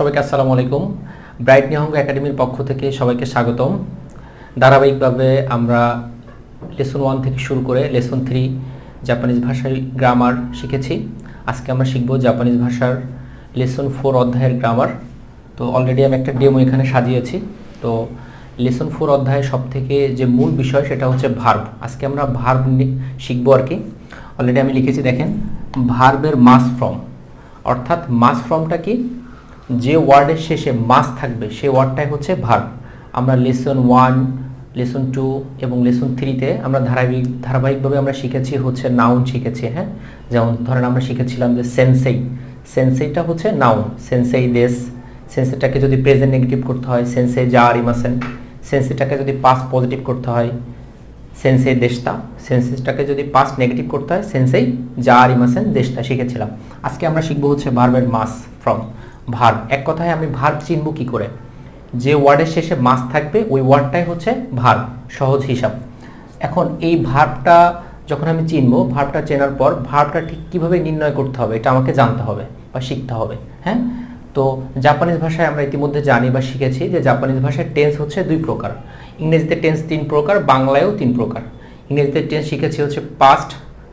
সবাইকে আসসালামু আলাইকুম। ব্রাইট নিহঙ্গ একাডেমির পক্ষ থেকে সবাইকে স্বাগতম। ধারাবাহিকভাবে আমরা লেসন ওয়ান থেকে শুরু করে লেসন থ্রি জাপানিজ ভাষায় গ্রামার শিখেছি। আজকে আমরা শিখব জাপানিজ ভাষার লেসন ফোর অধ্যায়ের গ্রামার। তো অলরেডি আমি একটা ডেমো এখানে সাজিয়েছি। তো লেসন ফোর অধ্যায়ের সব থেকে যে মূল বিষয় সেটা হচ্ছে ভার্ব আজকে আমরা ভার্ব শিখব আর কি। অলরেডি আমি লিখেছি, দেখেন ভার্বের মাস ফর্ম অর্থাৎ মাস ফর্মটা কি? যে ওয়ার্ডের শেষে মাস থাকবে, সেই ওয়ার্ডটাই হচ্ছে ভার্ব। আমরা লেসন ওয়ান লেসন টু এবং লেসন থ্রিতে আমরা ধারাবাহিক, ধারাবাহিকভাবে আমরা শিখেছি হচ্ছে নাউন শিখেছি হ্যাঁ? যেমন ধরেন আমরা শিখেছিলাম যে সেন্সেই সেন্সেইটা হচ্ছে নাউন সেন্সেই দেশ সেন্সেটাকে যদি প্রেজেন্ট নেগেটিভ করতে হয় সেন্সে যা রিমাসেন সেন্সেটাকে যদি পাস পজিটিভ করতে হয় সেন্সে দেশটা সেন্সেসটাকে যদি পাস্ট নেগেটিভ করতে হয় সেন্সেই যা রিমাসেন দেশটা শিখেছিলাম। আজকে আমরা শিখব হচ্ছে ভার্বের মাস ফ্রম ভার্ব এক কথায় আমি ভার্ব চিনব কি করে? যে ওয়ার্ডের শেষে মাস থাকবে, ওই ওয়ার্ডটাই হচ্ছে ভার্ব সহজ হিসাব। এখন এই ভার্বটা যখন আমি চিনবো ভার্বটা চেনার পর ভার্বটা ঠিক কীভাবে নির্ণয় করতে হবে, এটা আমাকে জানতে হবে বা শিখতে হবে হ্যাঁ? তো জাপানিজ ভাষায় আমরা ইতিমধ্যে জানি বা শিখেছি যে জাপানিজ ভাষায় টেন্স হচ্ছে দুই প্রকার। ইংরেজিতে টেন্স তিন প্রকার, বাংলায়ও তিন প্রকার। ইংরেজিতে টেন্স শিখেছি হচ্ছে পাস্ট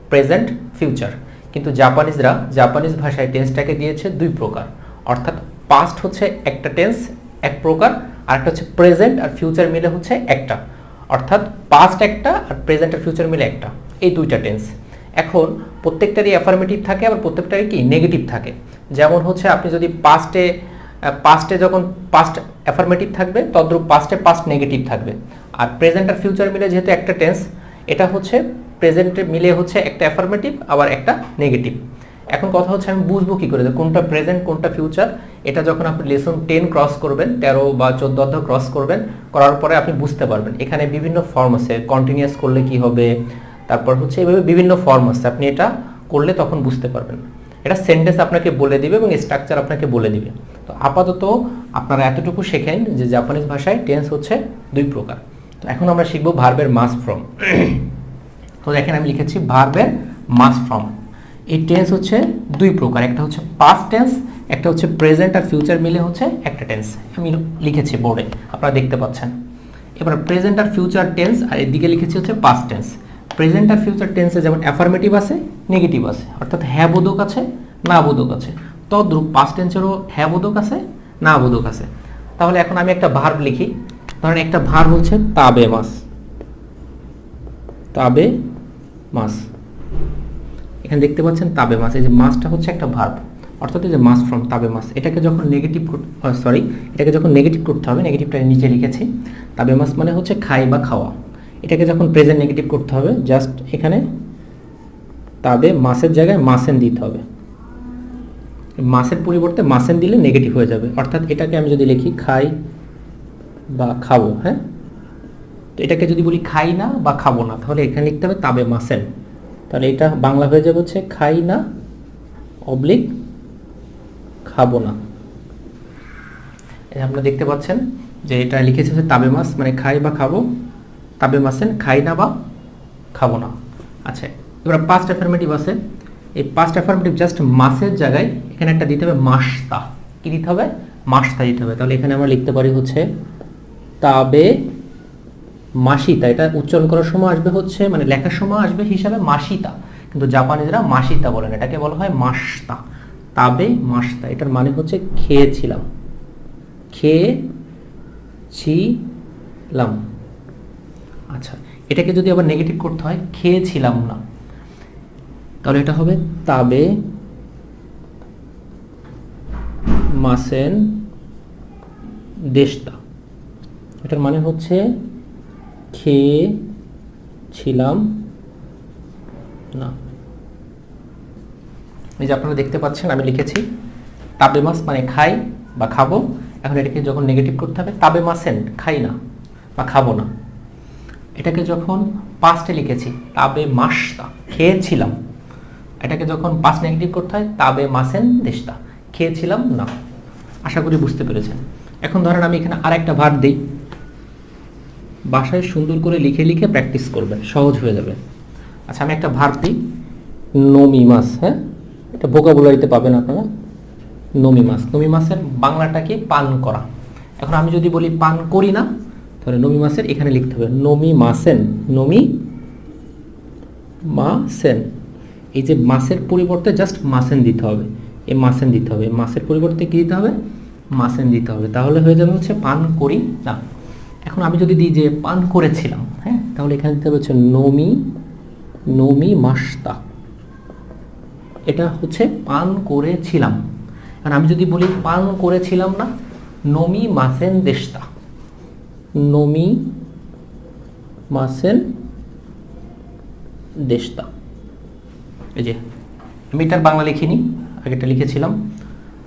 প্রেজেন্ট ফিউচার কিন্তু জাপানিজরা জাপানিজ ভাষায় টেন্সটাকে দিয়েছে দুই প্রকার। অর্থাৎ পাস্ট হচ্ছে একটা টেন্স এক প্রকার, আর একটা হচ্ছে প্রেজেন্ট আর ফিউচার মিলে হচ্ছে একটা। অর্থাৎ পাস্ট একটা আর প্রেজেন্ট আর ফিউচার মিলে একটা। এই দুইটা টেন্স এখন প্রত্যেকটারই অ্যাফার্মেটিভ থাকে, আবার প্রত্যেকটারই কি নেগেটিভ থাকে। যেমন হচ্ছে আপনি যদি পাস্টে পাস্টে যখন পাস্ট অ্যাফার্মেটিভ থাকবে, তদ্রূপ পাস্টে পাস্ট নেগেটিভ থাকবে। আর প্রেজেন্ট আর ফিউচার মিলে যেহেতু একটা টেন্স এটা হচ্ছে প্রেজেন্টে মিলে হচ্ছে একটা অ্যাফার্মেটিভ আবার একটা নেগেটিভ এখন কথা হচ্ছে আমি বুঝব কী করে কোনটা প্রেজেন্ট কোনটা ফিউচার এটা যখন আপনি লেসন টেন ক্রস করবেন, তেরো বা চোদ্দ অধ্যায় ক্রস করবেন, করার পরে আপনি বুঝতে পারবেন। এখানে বিভিন্ন ফর্ম আছে কন্টিনিউয়াস করলে কি হবে, তারপর হচ্ছে এইভাবে বিভিন্ন ফর্ম আছে, আপনি এটা করলে তখন বুঝতে পারবেন। এটা সেন্টেন্স আপনাকে বলে দিবে এবং স্ট্রাকচার আপনাকে বলে দিবে। তো আপাতত আপনারা এতটুকু শেখেন যে জাপানিজ ভাষায় টেন্স হচ্ছে দুই প্রকার। তো এখন আমরা শিখব ভার্বের মাস ফর্ম তো দেখেন আমি লিখেছি ভার্বের মাস ফর্ম এই টেন্স হচ্ছে দুই প্রকার, একটা হচ্ছে পাস্ট টেন্স একটা হচ্ছে প্রেজেন্ট আর ফিউচার মিলে হচ্ছে একটা টেন্স আমি লিখেছি বোর্ডে আপনারা দেখতে পাচ্ছেন। এবার প্রেজেন্ট আর ফিউচার টেন্স আর এদিকে লিখেছি হচ্ছে পাস্ট টেন্স প্রেজেন্ট আর ফিউচার টেন্সে যেমন অ্যাফার্মেটিভ আছে নেগেটিভ আছে, অর্থাৎ হ্যাঁ বোধক আছে, না বোধক আছে। তদ্রূপ পাস্ট টেন্সেরও হ্যাঁ বোধক আছে, না বোধক আছে। তাহলে এখন আমি একটা ভার্ব লিখি। ধরেন একটা ভার্ব হচ্ছে তাবে মাস। তাবে মাস। এখানে দেখতে পাচ্ছেন তাবে মাস এই যে মাসটা হচ্ছে একটা ভার্ব অর্থাৎ যে মাস ফ্রম তাবে মাস এটাকে যখন নেগেটিভ সরি এটাকে যখন নেগেটিভ করতে হবে নেগেটিভটা নিচে লিখেছি, তাবে মাস মানে হচ্ছে খাই বা খাওয়া। এটাকে যখন প্রেজেন্ট নেগেটিভ করতে হবে জাস্ট এখানে তাবে মাসের জায়গায় মাসেন দিতে হবে। মাসের পরিবর্তে মাসেন দিলে নেগেটিভ হয়ে যাবে। অর্থাৎ এটাকে আমি যদি লিখি খাই বা খাব হ্যাঁ? তো এটাকে যদি বলি খাই না বা খাব না, তাহলে এখানে লিখতে হবে তাবে মাসেন তাহলে এটা বাংলা হয়ে যাবে হচ্ছে খাই না, অবলিক খাব না। আপনারা দেখতে পাচ্ছেন যে এটা লিখেছে হচ্ছে তাবে মাস মানে খাই বা খাব, তাবে মাসেন খাই না বা খাব না। আচ্ছা এবার পাস্ট অ্যাফার্মেটিভ আছে। এই পাস্ট অ্যাফার্মেটিভ জাস্ট মাসের জায়গায় এখানে একটা দিতে হবে মাসতা। কি দিতে হবে? মাসতা দিতে হবে। তাহলে এখানে আমরা লিখতে পারি হচ্ছে তাবে মাসিতা, এটা উচ্চারণ করার সময় আসবে হচ্ছে মানে লেখার সময় আসবে হিসাবে মাসিতা। কিন্তু জাপানিজরা মাসিতা বলেন, এটাকে বলা হয় মাসতা। তাবে মাসতা, এটার মানে হচ্ছে খেয়েছিলাম। খেয়ে ছিলাম আচ্ছা এটাকে যদি আবার নেগেটিভ করতে হয়, খেয়েছিলাম না। তাহলে এটা হবে তাবে মাসেন দেশতা। এটার মানে হচ্ছে খেয়েছিলাম। না। এই যে আপনারা দেখতে পাচ্ছেন, আমি লিখেছি, তাবে মাস মানে খাই বা খাব। এখন এটাকে যখন নেগেটিভ করতে হবে, তাবে মাসেন খাই না বা খাব না। এটাকে যখন পাস্টে লিখেছি, তাবে মাসতা খেয়েছিলাম। এটাকে যখন পাস্ট নেগেটিভ করতে হয়, তাবে মাসেন দেশতা, খেয়েছিলাম না। আশা করি বুঝতে পেরেছেন। এখন ধরেন আমি এখানে আরেকটা ভার দিই। বাসায় সুন্দর করে লিখে লিখে প্র্যাকটিস করবেন সহজ হয়ে যাবে। আচ্ছা আমি একটা ভার দিই নমি মাস হ্যাঁ? এটা ভোকাবুলারিতে পাবেন আপনারা। নমি মাছ নমি মাছের বাংলাটা কি পান করা। এখন আমি যদি বলি পান করি না, তাহলে নমি মাছের এখানে লিখতে হবে নমি মাসেন নমি মাসেন এই যে মাসের পরিবর্তে জাস্ট মাসেন দিতে হবে, এই মাসেন দিতে হবে মাসের পরিবর্তে কি দিতে হবে? মাসেন দিতে হবে। তাহলে হয়ে যাবে হচ্ছে পান করি না। এখন আমি যদি দিই যে পান করেছিলাম হ্যাঁ তাহলে এখানে দিতে হবে হচ্ছে নমি নমি মাস্তা এটা হচ্ছে পান করেছিলাম। আর আমি যদি বলি পান করেছিলাম না, নমি মাসেন দেশতা। নমি মাসেন দেশতা। এই যে, আমি এটার বাংলা লিখিনি আগেটা লিখেছিলাম।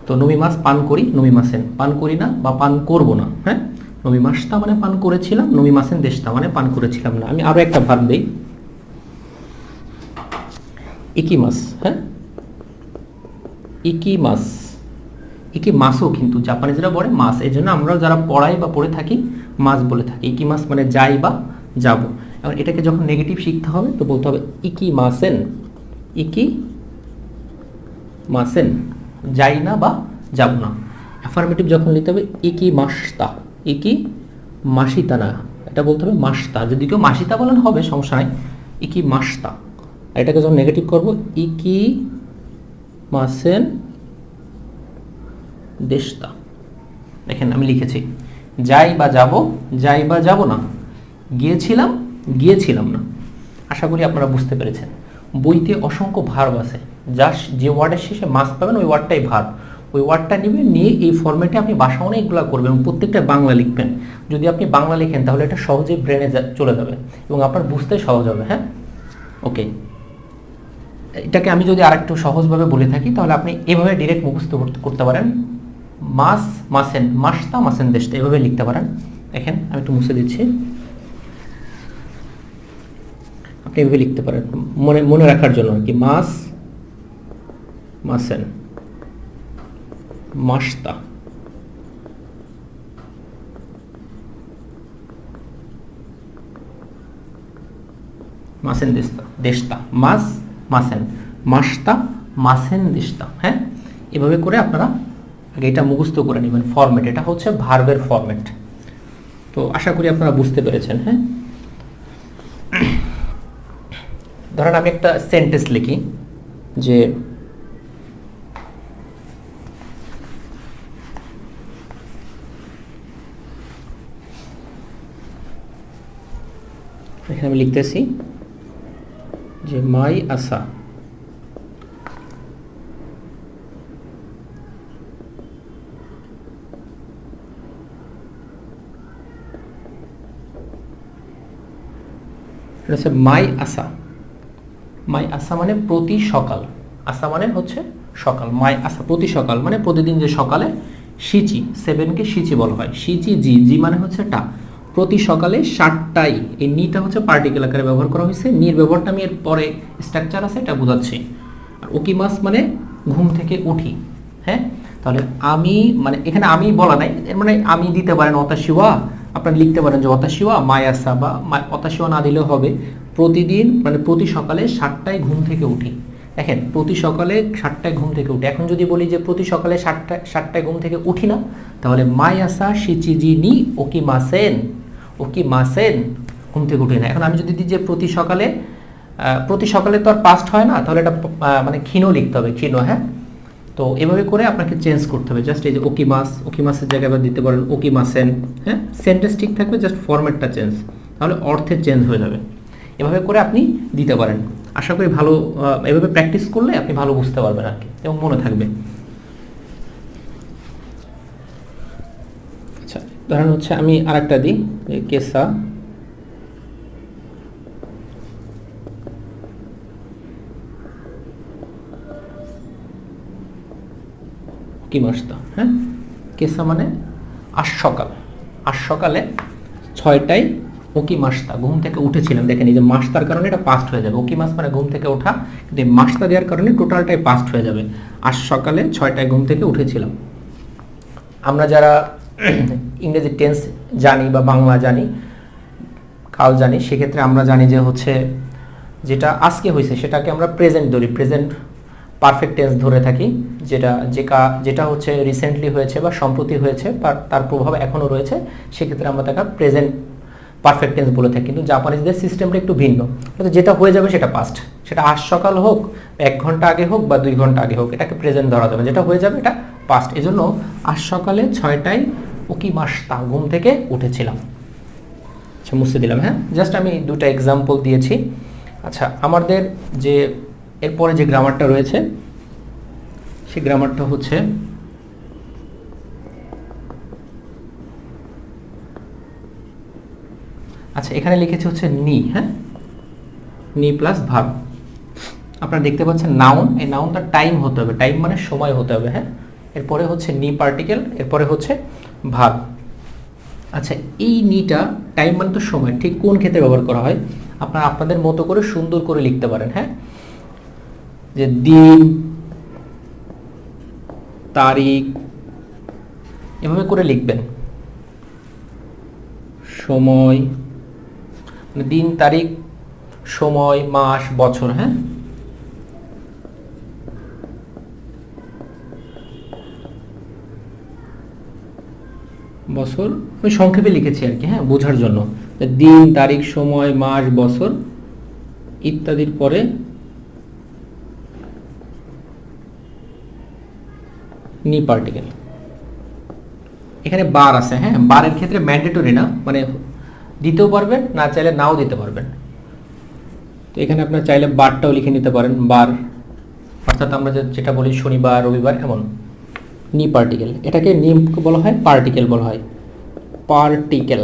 তো নমি মাস পান করি, নমি মাসেন। পান করি না বা পান করব না হ্যাঁ? নমি মাসটা মানে পান করেছিলাম নমি মাসেন দেশটা মানে পান করেছিলাম না। আমি আরও একটা ভাব দিই। ইকি মাস হ্যাঁ? ইকি মাস। ইকি মাসও কিন্তু জাপানিজরা বলে মাস। এই জন্য আমরা যারা পড়াই বা পড়ে থাকি, মাস বলে থাকি। ইকি মাস মানে যাই বা যাব। এখন এটাকে যখন নেগেটিভ শিখতে হবে, তো বলতে হবে ইকি মাসেন ইকি মাসেন। যাই না বা যাব না। অ্যাফার্মেটিভ যখন নিতে হবে ইকি মাসতা ইকি মাসিতা না এটা বলতে হবে মাসতা। যদি কেউ মাসিতা বলেন, হবে, সমস্যা নাই। ইকি মাসতা? আর এটাকে যখন নেগেটিভ করব ইকি মাসেন দেশতা। দেখেন, আমি লিখেছি, যাই বা যাব, যাই বা যাব না। গিয়েছিলাম গিয়েছিলাম না। আশা করি আপনারা বুঝতে পেরেছেন। বইতে অসংখ্য ভার্ব আছে। যা যে ওয়ার্ডের শেষে মাস পাবেন, ওই ওয়ার্ডটাই ভার্ব। ওই ওয়ার্ডটা নেবেন, নিয়ে এই ফর্মেটে আপনি বাসা অনেকগুলো করবেন এবং প্রত্যেকটা বাংলা লিখবেন। যদি আপনি বাংলা লিখেন, তাহলে এটা সহজেই ব্রেনে চলে যাবে এবং আপনার বুঝতে সহজ হবে হ্যাঁ? ওকে এটাকে আমি যদি আরেকটু সহজভাবে বলে থাকি, তাহলে আপনি এভাবে ডিরেক্ট মুখস্থ করতে- পারেন। মাস, মাসেন মাসতা মাসেন দেশটা, এভাবে লিখতে পারেন। দেখেন, আমি একটু মুছে দিচ্ছি। আপনি এভাবে লিখতে পারেন। মনে মনে রাখার জন্য আর কি, মাস, মাসেন। মাসতা মাসেন দেশতা দেশতা মাস মাসেন মাসতা মাসেন দেশতা হ্যাঁ? এভাবে করে আপনারা আগে এটা মুখস্থ করে নেবেন ফরম্যাট এটা হচ্ছে ভার্বের ফরম্যাট তো আশা করি আপনারা বুঝতে পেরেছেন হ্যাঁ? ধরেন আমি একটা সেন্টেন্স লিখি যে এখানে আমি লিখতেছি যে মাই আশা। এটা মাই আসা মাই আসা মানে প্রতি সকাল। আসা মানে হচ্ছে সকাল। মাই আসা প্রতি সকাল মানে প্রতিদিন যে সকালে সিচি, সেভেনকে সিচি বলা হয়। সিচি, জি জি মানে হচ্ছে টা। প্রতি সকালে সাতটাই এই নিটা হচ্ছে পার্টিকেল আকারে ব্যবহার করা হয়েছে। নির ব্যবহারটা আমি এর পরে স্ট্রাকচার আছে, এটা বোঝাচ্ছি। আর ওকিমাস মানে ঘুম থেকে উঠি হ্যাঁ? তাহলে আমি মানে এখানে আমি বলা নাই, এর মানে আমি দিতে পারেন অতাশিওয়া, আপনারা লিখতে পারেন যে অতাশিওয়া মায়াসা বা অতাশিওয়া না দিলেও হবে। প্রতিদিন মানে প্রতি সকালে সাতটায় ঘুম থেকে উঠি। দেখেন, প্রতি সকালে সাতটায় ঘুম থেকে উঠি। এখন যদি বলি যে প্রতি সকালে সাতটায় সাতটায় ঘুম থেকে উঠি না, তাহলে মায়াসা সিচিজি নি ওকি মাসেন। ওকি মাসেন ঘুম থেকে উঠে না এখন আমি যদি দিই যে প্রতি সকালে প্রতি সকালে তো আর পাস্ট হয় না, তাহলে এটা মানে ক্ষীণ লিখতে হবে, ক্ষীণ হ্যাঁ? তো এভাবে করে আপনাকে চেঞ্জ করতে হবে। জাস্ট এই যে ওকি মাস ওকি মাসের জায়গায় আবার দিতে পারেন ওকি মাসেন হ্যাঁ? সেন্টেন্স ঠিক থাকবে জাস্ট ফরম্যাটটা চেঞ্জ তাহলে অর্থের চেঞ্জ হয়ে যাবে। এভাবে করে আপনি দিতে পারেন। আশা করি ভালো এভাবে প্র্যাকটিস করলে আপনি ভালো বুঝতে পারবেন আর কি, এবং মনে থাকবে আচ্ছা ধরেন হচ্ছে আমি আরেকটা দিই কেসা। কি মাসটা? হ্যাঁ? কেসা মানে আজ সকাল। আজ সকালে ছয়টায় ওকি মাসতা ঘুম থেকে উঠেছিলাম, দেখেন এই যে মাসতার কারণে এটা পাস্ট হয়ে যাবে। ওকি মাস মানে ঘুম থেকে ওঠা? কিন্তু মাসতা দেওয়ার কারণে টোটালটাই পাস্ট হয়ে যাবে। আজ সকালে ছয়টায় ঘুম থেকে উঠেছিলাম। আমরা যারা ইংরেজি টেন্স জানি বা বাংলা জানি, কাল জানি, সেক্ষেত্রে আমরা জানি যে হচ্ছে যেটা আজকে হয়েছে, সেটাকে আমরা প্রেজেন্ট ধরি। প্রেজেন্ট পারফেক্ট টেন্স ধরে থাকি, যেটা যে কা, যেটা হচ্ছে রিসেন্টলি হয়েছে বা সম্প্রতি হয়েছে, বা তার প্রভাব এখনও রয়েছে, সেক্ষেত্রে আমরা তাকে প্রেজেন্ট পারফেক্ট টেন্স বলে থাকি। কিন্তু জাপানিজদের সিস্টেমটা একটু ভিন্ন। কিন্তু যেটা হয়ে যাবে সেটা পাস্ট সেটা আজ সকাল হোক, এক ঘণ্টা আগে হোক বা দুই ঘণ্টা আগে হোক, এটাকে প্রেজেন্ট ধরা যাবে যেটা হয়ে যাবে এটা পাস্ট এই জন্য আজ সকালে ছয়টায় ওকি মাসতা ঘুম থেকে উঠেছিলাম। আচ্ছা মুছে দিলাম হ্যাঁ? জাস্ট আমি দুটো এক্সাম্পল দিয়েছি। আচ্ছা আমাদের যে এরপরে যে গ্রামারটা রয়েছে সেই গ্রামারটা হচ্ছে আচ্ছা এখানে লিখেছে হচ্ছে নি হ্যাঁ? নি প্লাস ভাব আপনারা দেখতে পাচ্ছেন নাউন এই নাউনটা টাইম হতে হবে টাইম মানে সময় হতে হবে হ্যাঁ? এরপরে হচ্ছে নি পার্টিকেল এরপরে হচ্ছে ভাব আচ্ছা এই নিটা টাইম মানে তো সময় ঠিক কোন ক্ষেত্রে ব্যবহার করা হয়? আপনারা আপনাদের মতো করে সুন্দর করে লিখতে পারেন হ্যাঁ? যে দিন, তারিখ, এভাবে করে লিখবেন। সময় মানে দিন, তারিখ, সময়, মাস, বছর হ্যাঁ? বছর আমি সংক্ষেপে লিখেছি আর কি হ্যাঁ বোঝার জন্য। দিন, তারিখ, সময়, মাস, বছর ইত্যাদির পরে নি পার্টিকেল এখানে বার আছে হ্যাঁ বারের ক্ষেত্রে ম্যান্ডেটরি না মানে দিতেও পারবেন, না চাইলে নাও দিতে পারবেন। তো এখানে আপনার চাইলে বারটাও লিখে নিতে পারেন, বার। অর্থাৎ আমরা যেটা বলি শনিবার, রবিবার, এমন। নি পার্টিকেল এটাকে নিম বলা হয় পার্টিকেল বলা হয় পার্টিকেল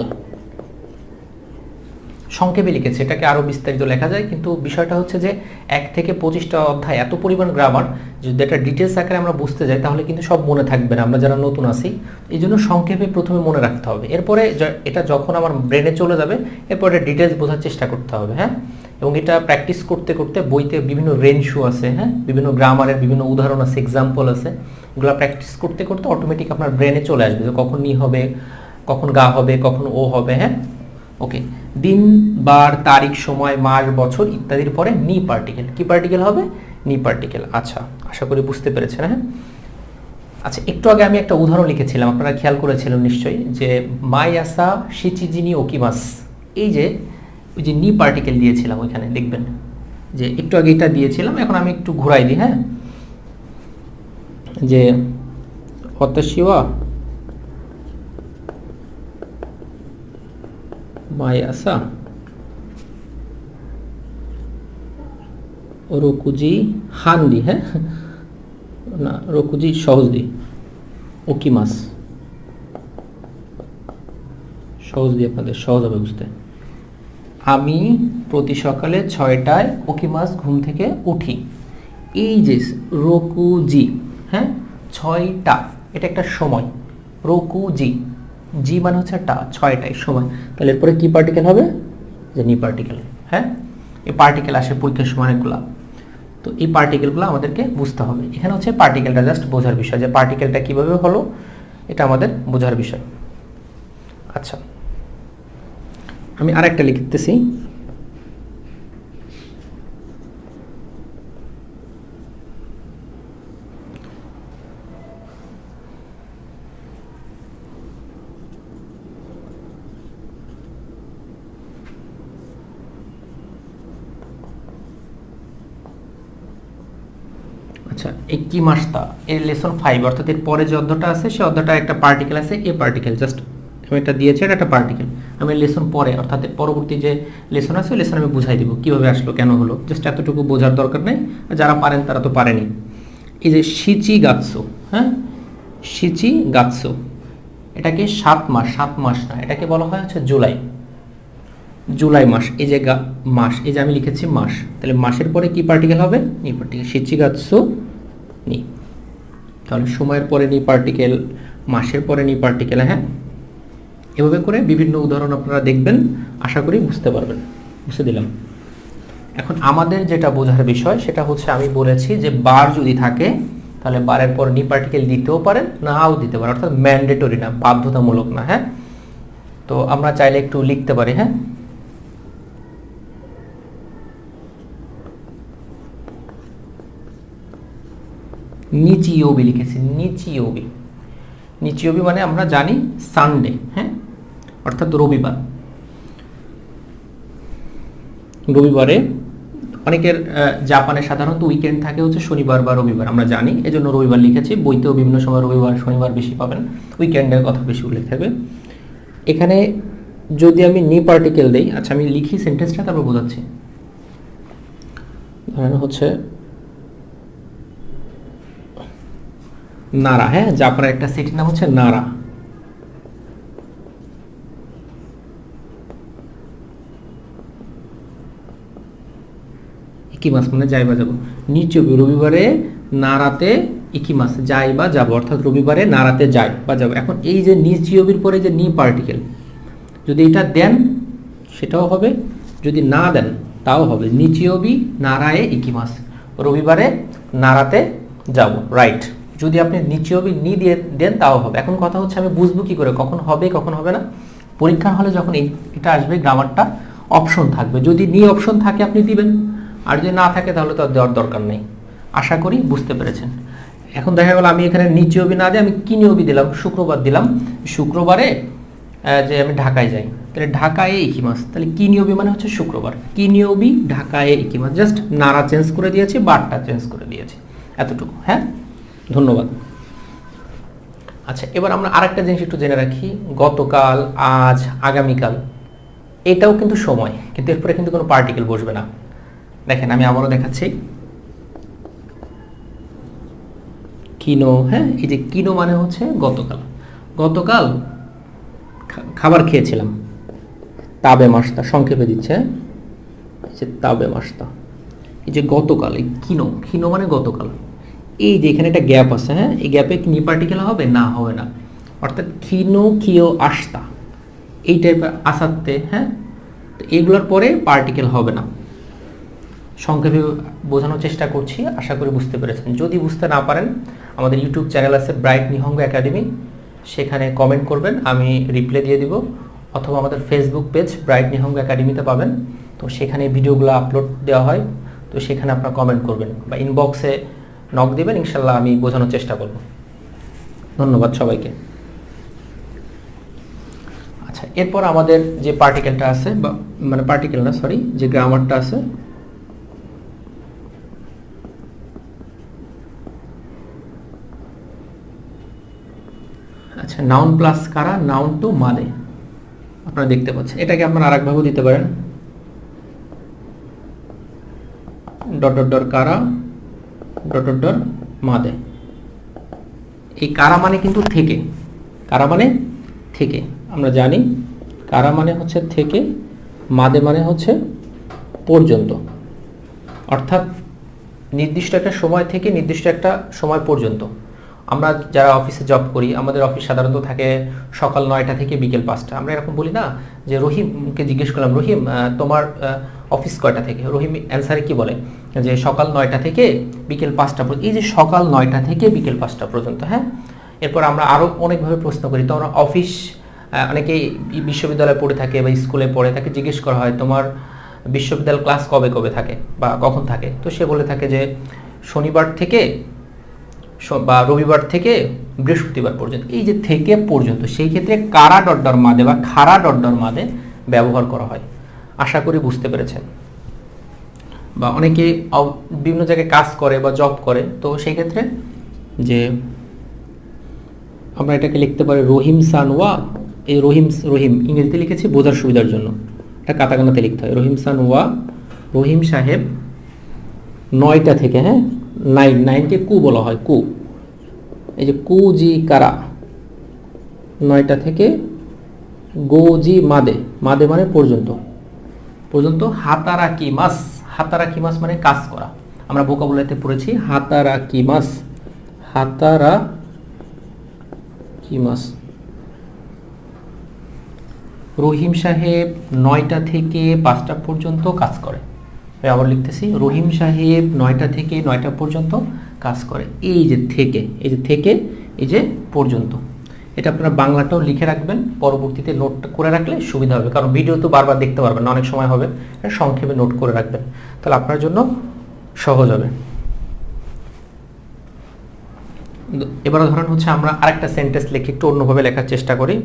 সংক্ষেপে লিখেছে, এটাকে আরও বিস্তারিত লেখা যায়, কিন্তু বিষয়টা হচ্ছে যে এক থেকে পঁচিশটা অধ্যায় এত পরিমাণ গ্রামার যদি এটা ডিটেলস আকারে আমরা বুঝতে যাই, তাহলে কিন্তু সব মনে থাকবে না, আমরা যারা নতুন আছি, এই জন্য সংক্ষেপে প্রথমে মনে রাখতে হবে। এরপরে এটা যখন আমার ব্রেনে চলে যাবে, এরপরে ডিটেলস বোঝার চেষ্টা করতে হবে হ্যাঁ? এবং এটা প্র্যাকটিস করতে করতে বইতে বিভিন্ন রেঞ্জও আছে হ্যাঁ? বিভিন্ন গ্রামারের বিভিন্ন উদাহরণ আছে এক্সাম্পল আছে। এগুলো প্র্যাকটিস করতে করতে অটোমেটিক আপনার ব্রেনে চলে আসবে যে কখন নি হবে, কখন গা হবে, কখন ও হবে হ্যাঁ? ওকে দিন, বার, তারিখ, সময়, মাস, বছর ইত্যাদির পরে নি পার্টিকেল কি পার্টিকেল হবে? নি পার্টিকেল আচ্ছা আশা করি বুঝতে পেরেছেন হ্যাঁ? আচ্ছা একটু আগে আমি একটা উদাহরণ লিখেছিলাম, আপনারা খেয়াল করেছিলেন নিশ্চয়ই, যে মাই আসা সিচিজিনি ওকিমাস। এই যে ওই যে নি পার্টিকেল দিয়েছিলাম ওইখানে, দেখবেন। যে একটু আগে এটা দিয়েছিলাম, এখন আমি একটু ঘুরাই দিই হ্যাঁ? যে হতাশিওয়া মাই আসা রকুজি হান্দি হ্যাঁ? না, রকুজি সহজ দি ওকি মাছ সহজ দিয়ে আপনাদের সহজ হবে বুঝতে। আমি প্রতি সকালে ছয়টায় ওকি মাছ ঘুম থেকে উঠি। এই যে রকুজি হ্যাঁ? ছয়টা, এটা একটা সময়। রকুজি, জি মানে হচ্ছে টা, ছয়টায় সময়। তাহলে এরপরে কি পার্টিকেল হবে? যে নি পার্টিকেল হ্যাঁ? এই পার্টিকেল আসে পরীক্ষার সময় অনেকগুলা। তো এই পার্টিকেলগুলো আমাদেরকে বুঝতে হবে। এখানে হচ্ছে পার্টিকেলটা জাস্ট বোঝার বিষয়, যে পার্টিকেলটা কীভাবে হলো, এটা আমাদের বোঝার বিষয়। আচ্ছা। আমি আরেকটা লিখতেছি। আচ্ছা এই কি মাসটা? এর লেসন ফাইভ অর্থাৎ এর পরে যে অধ্যায়টা আছে সেই অধ্যায়টা একটা পার্টিকেল আছে, এ পার্টিকেল জাস্ট আমি এটা দিয়েছি, এটা একটা পার্টিকেল আমি লেসন পরে, অর্থাৎ পরবর্তী যে লেসন আছে, ওই লেসন আমি বুঝাই দিব, কীভাবে আসলো, কেন হলো। জাস্ট এতটুকু বোঝার দরকার নেই। যারা পারেন, তারা তো পারেনি। এই যে সিচি গাৎসো হ্যাঁ? সিচি গাৎসো এটাকে সাত মাস সাত মাস না, এটাকে বলা হয় হচ্ছে জুলাই। জুলাই মাস, এই যে মাস, এই যে আমি লিখেছি মাস, তাহলে মাসের পরে কি পার্টিকেল হবে? নি পার্টিকেল সিচি সিচিগাৎসু নি। তাহলে সময়ের পরে নি পার্টিকেল মাসের পরে নি পার্টিকেল হ্যাঁ? এভাবে করে বিভিন্ন উদাহরণ আপনারা দেখবেন, আশা করি বুঝতে পারবেন। বুঝতে দিলাম। এখন আমাদের যেটা বোঝার বিষয়, সেটা হচ্ছে আমি বলেছি যে বার যদি থাকে, তাহলে বারের পর নি পার্টিকেল দিতেও পারেন নাও দিতে পারেন অর্থাৎ ম্যান্ডেটরি না, বাধ্যতামূলক না হ্যাঁ? তো আমরা চাইলে একটু লিখতে পারি হ্যাঁ? নিচিওবি লিখেছি নিচিওবি নিচিওবি মানে আমরা জানি সানডে হ্যাঁ? অর্থাৎ রবিবার। রবিবারে অনেকের জাপানে সাধারণত উইকেন্ড থাকে হচ্ছে শনিবার বা রবিবার, আমরা জানি। এজন্য রবিবার লিখেছি। বইতেও বিভিন্ন সময় রবিবার, শনিবার বেশি পাবেন। উইকেন্ডের কথা বেশি উল্লেখ থাকবে। এখানে যদি আমি নি পার্টিকেল দেই আচ্ছা আমি লিখি সেন্টেন্সটা তারপর বোঝাচ্ছি। ধরেন হচ্ছে, নারা হ্যাঁ জাপানের একটা সিটির নাম হচ্ছে নারা। ইকিমাস মানে যাই বা যাব। নিচে রবিবারে নারাতে ইকিমাস যাই বা যাব। অর্থাৎ রবিবারে নারাতে যাই বা যাব। এখন এই যে নিচিওবির পরে যে নি পার্টিকেল যদি এটা দেন, সেটাও হবে। যদি না দেন, তাও হবে। নিচিওবি নারায়ে ইকিমাস রবিবারে নারাতে যাব। রাইট যদি আপনি নিচিওবি নি দিয়ে দেন, তাও হবে। এখন কথা হচ্ছে, আমি বুঝব কি করে? কখন হবে কখন হবে না? পরীক্ষার হলে যখন এটা আসবে গ্রামারটা অপশন থাকবে। যদি নি অপশন থাকে, আপনি দিবেন। আর যদি না থাকে তাহলে তো দেওয়ার দরকার নেই। আশা করি বুঝতে পেরেছেন। এখন দেখা গেল আমি এখানে নিচে অবি না দিয়ে আমি কিনে অবি দিলাম, শুক্রবার দিলাম। শুক্রবারে যে আমি ঢাকায় যাই, তাহলে ঢাকায় ইকিমাস তাহলে কিনিয়বি মানে হচ্ছে শুক্রবার। কিনিয়বি ঢাকায় ইকিমাস জাস্ট নারা চেঞ্জ করে দিয়েছি, বারটা চেঞ্জ করে দিয়েছি। এতটুকু হ্যাঁ? ধন্যবাদ। আচ্ছা এবার আমরা আরেকটা জিনিস একটু জেনে রাখি। গতকাল, আজ, আগামীকাল, এটাও কিন্তু সময়, কিন্তু এরপরে কিন্তু কোনো পার্টিকেল বসবে না। দেখেন, আমি আবারও দেখাচ্ছি। কিনো হ্যাঁ এই যে কিনো মানে হচ্ছে গতকাল। গতকাল খাবার খেয়েছিলাম। তাবে মাস্তা সংক্ষেপে দিচ্ছে? যে তাবে মাস্তা এই যে গতকাল, এই কিনো কিনো মানে গতকাল। এই যে এখানে একটা গ্যাপ আছে হ্যাঁ এই গ্যাপে নি পার্টিকেল হবে? না হবে না। অর্থাৎ কিনো কিও আস্তা এই টাইপের আসাতে হ্যাঁ তো এগুলোর পরে পার্টিকেল হবে না। সংক্ষেপে বোঝানোর চেষ্টা করছি, আশা করি বুঝতে পেরেছেন। যদি বুঝতে না পারেন, আমাদের ইউটিউব চ্যানেল আছে ব্রাইট নিহঙ্গ একাডেমি সেখানে কমেন্ট করবেন, আমি রিপ্লাই দিয়ে দিব, অথবা আমাদের ফেসবুক পেজ ব্রাইট নিহঙ্গ একাডেমিতে পাবেন। তো সেখানে ভিডিওগুলো আপলোড দেওয়া হয়, তো সেখানে আপনারা কমেন্ট করবেন বা ইনবক্সে নক দেবেন, ইনশাল্লাহ আমি বোঝানোর চেষ্টা করব। ধন্যবাদ সবাইকে। আচ্ছা এরপর আমাদের যে পার্টিকেলটা আছে বা মানে পার্টিকেল না সরি যে গ্রামারটা আছে আচ্ছা নাউন প্লাস কারা? নাউন টু মাদে আপনারা দেখতে পাচ্ছেন। এটাকে আপনারা আরেকভাবেও দিতে পারেন। ডট ডট ডট কারা? ডট ডট ডট মাদে। এই কারা মানে কিন্তু থেকে। কারা মানে? থেকে। আমরা জানি কারা মানে হচ্ছে থেকে, মাদে মানে হচ্ছে পর্যন্ত। অর্থাৎ নির্দিষ্ট একটা সময় থেকে নির্দিষ্ট একটা সময় পর্যন্ত। আমরা যারা অফিসে জব করি, আমাদের অফিস সাধারণত থাকে সকাল নয়টা থেকে বিকেল পাঁচটা। আমরা এরকম বলি না যে রহিমকে জিজ্ঞেস করলাম, রহিম তোমার অফিস কয়টা থেকে? রহিম অ্যান্সারে কি বলে? যে সকাল নয়টা থেকে বিকেল পাঁচটা এই যে সকাল নয়টা থেকে বিকেল পাঁচটা পর্যন্ত হ্যাঁ? এরপর আমরা আরও অনেকভাবে প্রশ্ন করি তোমরা অফিস অনেকেই বিশ্ববিদ্যালয়ে পড়ে থাকে বা স্কুলে পড়ে, তাকে জিজ্ঞেস করা হয়, তোমার বিশ্ববিদ্যালয় ক্লাস কবে কবে থাকে বা কখন থাকে? তো সে বলে থাকে যে শনিবার থেকে বা রবিবার থেকে বৃহস্পতিবার পর্যন্ত। এই যে থেকে পর্যন্ত, সেই ক্ষেত্রে কারা ডটডর মাদে বা খারা ডটডর মাদে ব্যবহার করা হয়? আশা করি বুঝতে পেরেছেন। বা অনেকে বিভিন্ন জায়গায় কাজ করে বা জব করে, তো সেই ক্ষেত্রে যে আমরা এটাকে লিখতে পারি রহিম সানওয়া এই রহিম রহিম, ইংরেজিতে লিখেছি বোঝার সুবিধার জন্য। এটা কাতাকানাতে লিখতে হয়। রহিম সানওয়া রহিম সাহেব নয়টা থেকে হ্যাঁ? নাইন, নাইনকে কু বলা হয়, কু। এই যে কু জি কারা নয়টা থেকে গো জি মাদে মাদে মানে পর্যন্ত। পর্যন্ত হাতারা কি মাস হাতারা কি মাস মানে কাজ করা। আমরা বোকাবুলাতে পড়েছি হাতারা কি মাস হাতারা কি মাস। রহিম সাহেব নয়টা থেকে পাঁচটা পর্যন্ত কাজ করে। আবার লিখতেছি, রহিম সাহেব নয়টা থেকে নয়টা পর্যন্ত কাজ করে। এই যে থেকে, এই যে থেকে, এই যে পর্যন্ত। এটা আপনারা বাংলাটাও লিখে রাখবেন, পরবর্তীতে নোট করে রাখলে সুবিধা হবে। কারণ ভিডিও তো বারবার দেখতে পারবেন না, অনেক সময় হবে। সংক্ষেপে নোট করে রাখবেন। তাহলে আপনার জন্য সহজ হবে। এবার ধরেন হচ্ছে আমরা আরেকটা সেন্টেন্স লিখে একটু অন্যভাবে লেখার চেষ্টা করি।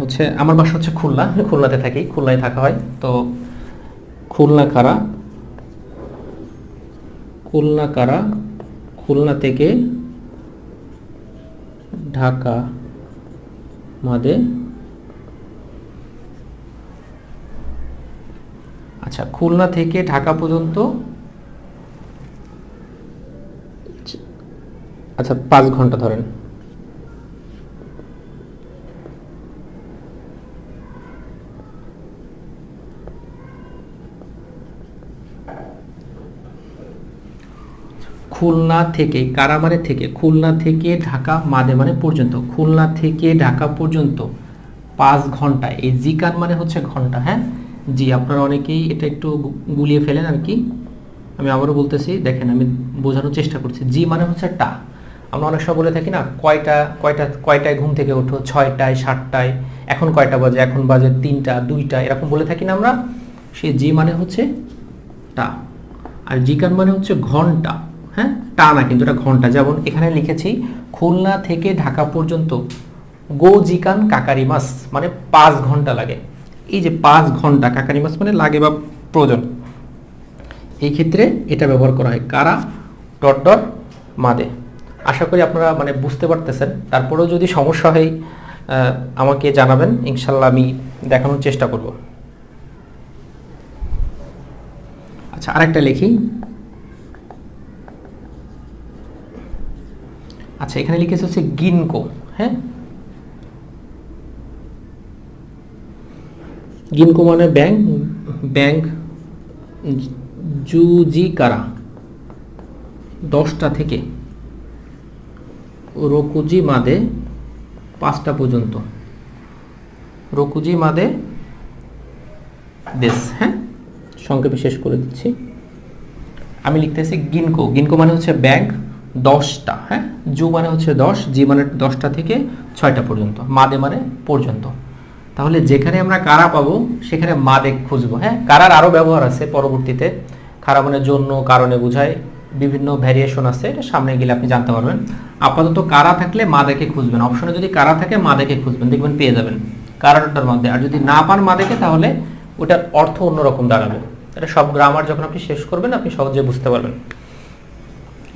হচ্ছে, আমার বাসা হচ্ছে খুলনা খুলনাতে থাকি, খুলনায় থাকা হয়। তো খুলনা কারা? খুলনা কারা? খুলনা থেকে ঢাকা মাদে। আচ্ছা খুলনা থেকে ঢাকা পর্যন্ত? আচ্ছা পাঁচ ঘণ্টা ধরেন। খুলনা থেকে, কারামারে থেকে, খুলনা থেকে ঢাকা মাদে মানে পর্যন্ত, খুলনা থেকে ঢাকা পর্যন্ত পাঁচ ঘণ্টা। এই জিকান মানে হচ্ছে ঘণ্টা হ্যাঁ? জি, আপনারা অনেকেই এটা একটু গুলিয়ে ফেলেন আর কি। আমি আবারও বলতেছি, দেখেন, আমি বোঝানোর চেষ্টা করছি। জি মানে হচ্ছে টা। আমরা অনেক সময় বলে থাকি না, কয়টা কয়টা, কয়টায় ঘুম থেকে ওঠো? ছয়টায়, সাতটায়? এখন কয়টা বাজে? এখন বাজে তিনটা, দুইটা, এরকম বলে থাকি না আমরা। সে জি মানে হচ্ছে টা। আর জিকান মানে হচ্ছে ঘণ্টা। হ্যাঁ? টা না, কিন্তু এটা ঘণ্টা। যেমন এখানে লিখেছি, খুলনা থেকে ঢাকা পর্যন্ত গো জিকান কাকারি মাস মানে পাঁচ ঘণ্টা লাগে। এই যে পাঁচ ঘণ্টা কাকারি মাস মানে লাগে বা প্রয়োজন। এই ক্ষেত্রে এটা ব্যবহার করা হয় কারা? ডট ডট মাদে। আশা করি আপনারা মানে বুঝতে পারতেছেন। তারপরেও যদি সমস্যা হয় আমাকে জানাবেন। ইনশাল্লাহ আমি দেখানোর চেষ্টা করব। আচ্ছা আরেকটা লিখি। আচ্ছা এখানে লিখেছে হচ্ছে গিনকো হ্যাঁ? গিনকো মানে ব্যাংক ব্যাংক জুজি কারা দশটা থেকে রকুজি মাদে পাঁচটা পর্যন্ত। রকুজি মাদে দেশ হ্যাঁ? সংক্ষেপে শেষ করে দিচ্ছি। আমি লিখতেছি গিনকো গিনকো মানে হচ্ছে ব্যাংক দশটা হ্যাঁ? জু মানে হচ্ছে দশ, জি মানে দশটা থেকে ছয়টা পর্যন্ত, মাদে মানে পর্যন্ত। তাহলে যেখানে আমরা কারা পাবো, সেখানে মাদে খুঁজবো হ্যাঁ? কারার আরও ব্যবহার আছে পরবর্তীতে। খারা মানে জন্য, কারণে বোঝায়, বিভিন্ন ভ্যারিয়েশন আছে, এটা সামনে গেলে আপনি জানতে পারবেন। আপাতত কারা থাকলে মা দেখে খুঁজবেন অপশনে যদি কারা থাকে মা দেখে খুঁজবেন, দেখবেন পেয়ে যাবেন কারাটার মধ্যে। আর যদি না পান মা দেখে তাহলে ওটার অর্থ অন্যরকম দাঁড়াবে। এটা সব গ্রামার যখন আপনি শেষ করবেন, আপনি সহজে বুঝতে পারবেন।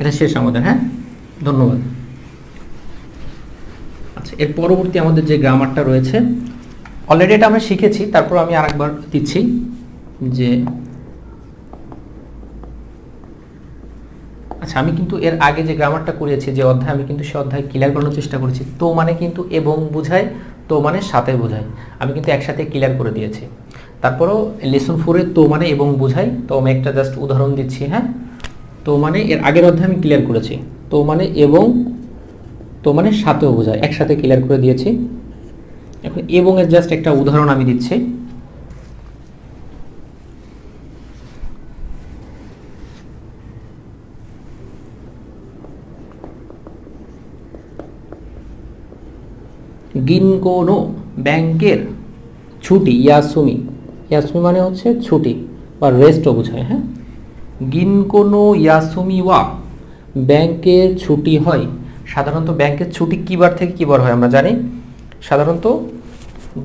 এটা শেষ আমাদের হ্যাঁ? ধন্যবাদ। আচ্ছা এর পরবর্তী আমাদের যে গ্রামারটা রয়েছে অলরেডি এটা আমরা শিখেছি, তারপর আমি আরেকবার দিচ্ছি যে আচ্ছা আমি কিন্তু এর আগে যে গ্রামারটা করেছি যে অধ্যায় আমি কিন্তু সে অধ্যায় ক্লিয়ার করানোর চেষ্টা করেছি, তো মানে কিন্তু এবং বোঝায় তো মানে সাথে বোঝায় আমি কিন্তু একসাথে ক্লিয়ার করে দিয়েছি। তারপরও লেসন ফোরে তো মানে এবং বোঝাই, তো আমি একটা জাস্ট উদাহরণ দিচ্ছি হ্যাঁ? তো মানে এর আগের অধ্যায় আমি ক্লিয়ার করেছি। তো মানে এবং, তো মানে সাথেও বোঝায়, একসাথে ক্লিয়ার করে দিয়েছি। এখন এবং এর জাস্ট একটা উদাহরণ আমি দিচ্ছি। গিনকোনো ব্যাংকের ছুটি, ইয়াসুমি। ইয়াসুমি মানে হচ্ছে ছুটি, বা রেস্টও বোঝায় হ্যাঁ? গিনকোনো ইয়াসুমি ওয়া, ব্যাংকের ছুটি হয়। সাধারণত ব্যাংকের ছুটি কী বার থেকে কী বার হয় আমরা জানি? সাধারণত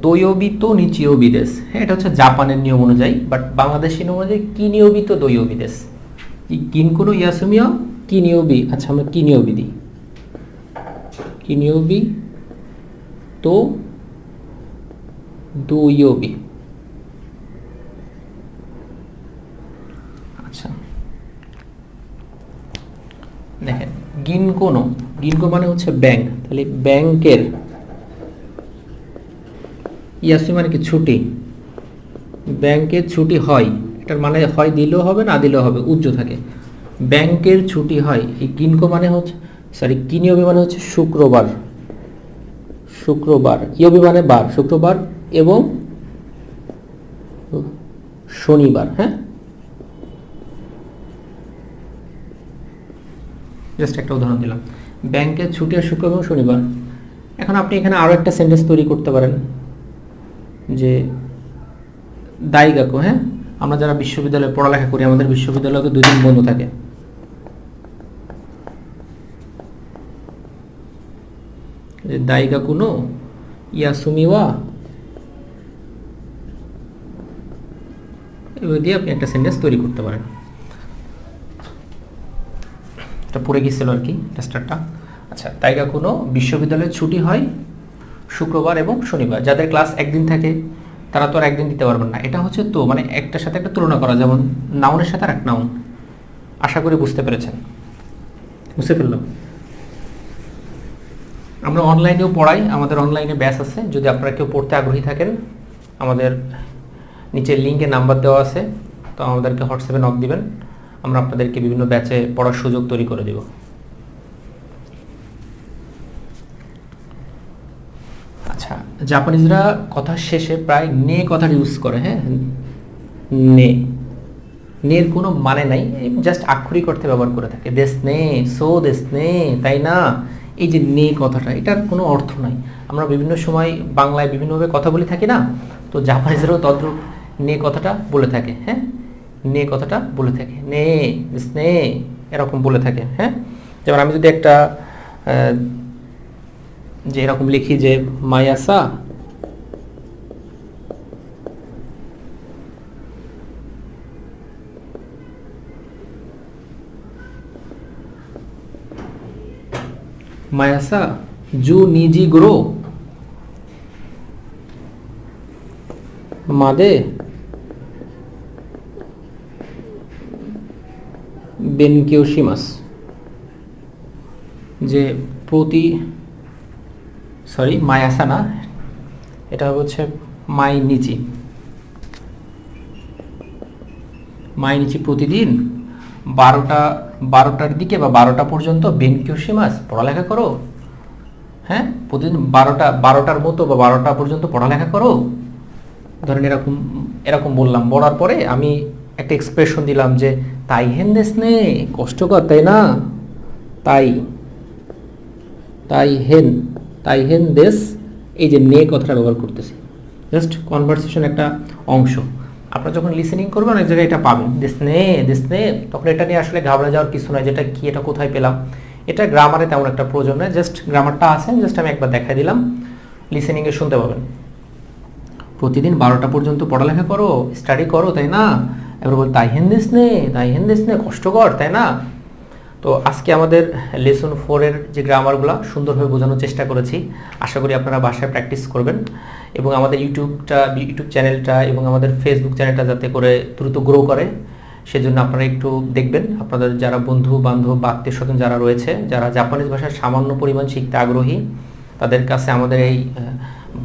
দৈয়বিত নিচীয় বিদেশ হ্যাঁ এটা হচ্ছে জাপানের নিয়ম অনুযায়ী বাট বাংলাদেশি নিয়ম অনুযায়ী কিনিয়বিত দৈয় বিদেশ গিনকোনো ইয়াসুমিয়া কিনিয়বি আচ্ছা আমরা কিনিয়বি দিই। কিনিয়বি তো দুইবি আচ্ছা দেখেন গিনকোনো গিনকো মানে হচ্ছে ব্যাংক তাহলে ব্যাংকের ইয়াসু মানে কি ছুটি? ব্যাংকের ছুটি হয়, এটার মানে হয় দিলেও হবে, না দিলেও হবে, উজ্জ্ব থাকে। ব্যাংকের ছুটি হয়, এই গিনকো মানে হচ্ছে সরি কিনিয়বি মানে হচ্ছে শুক্রবার। শুক্রবার ইয়বি মানে বার, শুক্রবার এবং শনিবার হ্যাঁ? জাস্ট একটা উদাহরণ দিলাম। ব্যাংকের ছুটি আর শুক্র এবং শনিবার। এখন আপনি এখানে আরও একটা সেন্টেন্স তৈরি করতে পারেন। যে, দায়ী দায়িকাকু হ্যাঁ? আমরা যারা বিশ্ববিদ্যালয়ে পড়ালেখা করি, আমাদের বিশ্ববিদ্যালয়কে দুই দিন বন্ধ থাকে। দায়িকা কোনো ইয়াসুমিওয়া এগুলো দিয়ে আপনি একটা সেন্টেন্স তৈরি করতে পারেন। এটা পড়ে গিয়েছিল আর কি টেস্টারটা আচ্ছা তাইগা কোনো বিশ্ববিদ্যালয়ে ছুটি হয় শুক্রবার এবং শনিবার। যাদের ক্লাস একদিন থাকে, তারা তো আর একদিন দিতে পারবেন না। এটা হচ্ছে তো মানে একটার সাথে একটা তুলনা করা। যেমন নাউনের সাথে আর এক নাউন আশা করি বুঝতে পেরেছেন। বুঝতে ফেললাম আমরা অনলাইনেও পড়াই, আমাদের অনলাইনে ব্যাস আছে। যদি আপনারা কেউ পড়তে আগ্রহী থাকেন, আমাদের নিচের লিঙ্কে নাম্বার দেওয়া আছে, তো আমাদেরকে হোয়াটসঅ্যাপে নক দিবেন। আমরা আপনাদেরকে বিভিন্ন ব্যাচে পড়ার সুযোগ তৈরি করে দেব। আচ্ছা জাপানিজরা কথা শেষে প্রায় নে কথাটা ইউজ করে হ্যাঁ? নে। নের কোনো মানে নাই জাস্ট আক্ষরিক অর্থে ব্যবহার করে থাকে। দেশ নে, সো দেশ নে, তাই না? এই যে নে কথাটা, এটার কোনো অর্থ নাই। আমরা বিভিন্ন সময় বাংলায় বিভিন্নভাবে কথা বলে থাকি না, তো জাপানিজরাও তদ্রূপ নে কথাটা বলে থাকে হ্যাঁ? নে কথাটা বলে থাকে। নে দেশ নে, এরকম বলে থাকে হ্যাঁ? যেমন আমি যদি একটা যে এরকম লিখি যে মায়াসা মায়াসা জু নিজি গ্রো মাদে বেনকিওশিমাস যে প্রতি সরি মায়াসা না এটা হচ্ছে মাই নিচি মাই নিচি প্রতিদিন বারোটা, বারোটার দিকে বা বারোটা পর্যন্ত বেনকিওশি মাস পড়ালেখা করো। হ্যাঁ? প্রতিদিন বারোটা, বারোটার মতো বা বারোটা পর্যন্ত পড়ালেখা করো। ধরেন এরকম এরকম বললাম। বলার পরে আমি একটা এক্সপ্রেশন দিলাম যে, তাই হেন দেশ নে কষ্টকর, তাই না? তাই তাই হেন তাই হেন দেশ এই যে নে কথাটা ব্যবহার করতেছি। জাস্ট কনভারসেশন একটা অংশ। আপনারা যখন লিসেনিং করবেন এক জায়গায় এটা পাবেন। দেশ নে দেশ নে। তখন এটা নিয়ে আসলে ঘাবড়ে যাওয়ার কিছু নয় যেটা কি, এটা কোথায় পেলাম? এটা গ্রামারে তেমন একটা প্রয়োজন নয় জাস্ট গ্রামারটা আছে জাস্ট আমি একবার দেখাই দিলাম। লিসেনিংয়ে শুনতে পাবেন। প্রতিদিন বারোটা পর্যন্ত পড়ালেখা করো স্টাডি করো, তাই না? এবার বল তাই হেন্দেস নে তাই হেন্দেস নে, কষ্টকর, তাই না? তো আজকে আমাদের লেসন ফোরের যে গ্রামারগুলো সুন্দরভাবে বোঝানোর চেষ্টা করেছি। আশা করি আপনারা বাসায় প্র্যাকটিস করবেন এবং আমাদের ইউটিউবটা ইউটিউব চ্যানেলটা এবং আমাদের ফেসবুক চ্যানেলটা যাতে করে দ্রুত গ্রো করে, সেজন্য আপনারা একটু দেখবেন। আপনাদের যারা বন্ধু, বান্ধব বা আত্মীয় স্বজন যারা রয়েছে, যারা জাপানিজ ভাষার সামান্য পরিমাণ শিখতে আগ্রহী, তাদের কাছে আমাদের এই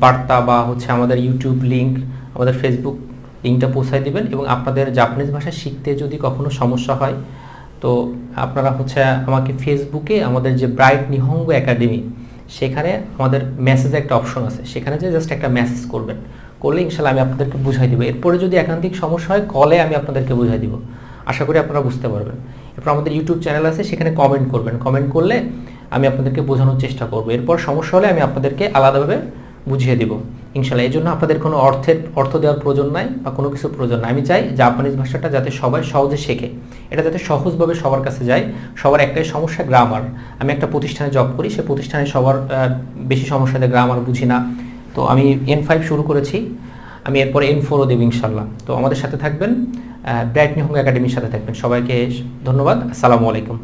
বার্তা বা হচ্ছে আমাদের ইউটিউব লিঙ্ক আমাদের ফেসবুক লিঙ্কটা পৌঁছায় দিবেন এবং আপনাদের জাপানিজ ভাষা শিখতে যদি কখনো সমস্যা হয়, তো আপনারা হচ্ছে আমাকে ফেসবুকে আমাদের যে ব্রাইট নিহঙ্গ একাডেমি সেখানে আমাদের মেসেজে একটা অপশন আছে। সেখানে যে জাস্ট একটা মেসেজ করবেন। করলে ইনশাল্লাহ আমি আপনাদেরকে বুঝাই দিব। এরপরে যদি একান্তিক সমস্যা হয় কলে আমি আপনাদেরকে বুঝাই দিব। আশা করি আপনারা বুঝতে পারবেন। এরপর আমাদের ইউটিউব চ্যানেল আছে, সেখানে কমেন্ট করবেন। কমেন্ট করলে আমি আপনাদেরকে বোঝানোর চেষ্টা করব। এরপর সমস্যা হলে আমি আপনাদেরকে আলাদাভাবে বুঝিয়ে দিব। ইনশাল্লাহ এই জন্য আপনাদের কোনো অর্থের, অর্থ দেওয়ার প্রয়োজন নাই বা কোনো কিছু প্রয়োজন নাই। আমি চাই জাপানিজ ভাষাটা যাতে সবাই সহজে শেখে। এটা যাতে সহজভাবে সবার কাছে যায়। সবার একটাই সমস্যা গ্রামার আমি একটা প্রতিষ্ঠানে জব করি, সে প্রতিষ্ঠানে সবার বেশি সমস্যা দেয় গ্রামার বুঝি না। তো আমি এন ফাইভ শুরু করেছি। আমি এরপরে এন ফোরও দেব ইনশাল্লাহ তো আমাদের সাথে থাকবেন ব্রাইট নিহঙ্গ একাডেমির সাথে থাকবেন। সবাইকে ধন্যবাদ। আসসালামু আলাইকুম।